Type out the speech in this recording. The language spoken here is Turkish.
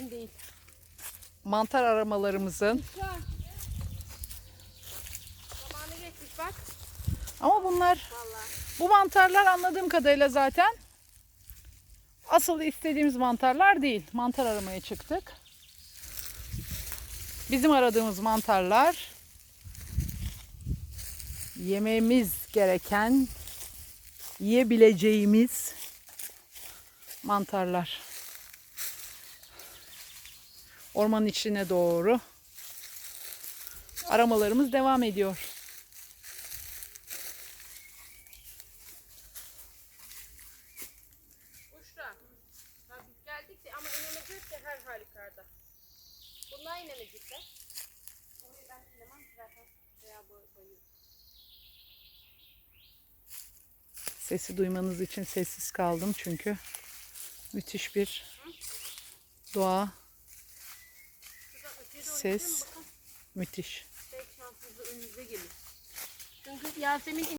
ben değil. mantar aramalarımızın. Zamanı geçmiş bak. Ama bunlar Vallahi. bu mantarlar anladığım kadarıyla zaten asıl istediğimiz mantarlar değil. Mantar aramaya çıktık. Bizim aradığımız mantarlar yememiz gereken yiyebileceğimiz mantarlar. Ormanın içine doğru aramalarımız devam ediyor. Uşra. Biz geldik de ama inemeyecek de her halükarda. Bunlar inemeyecekler. Orayı ben inemem zaten. Veya bayır. Sesi duymanız için sessiz kaldım çünkü müthiş bir doğa Ses. müthiş. Belki şansımızla önümüze gelir. Çünkü Yasemin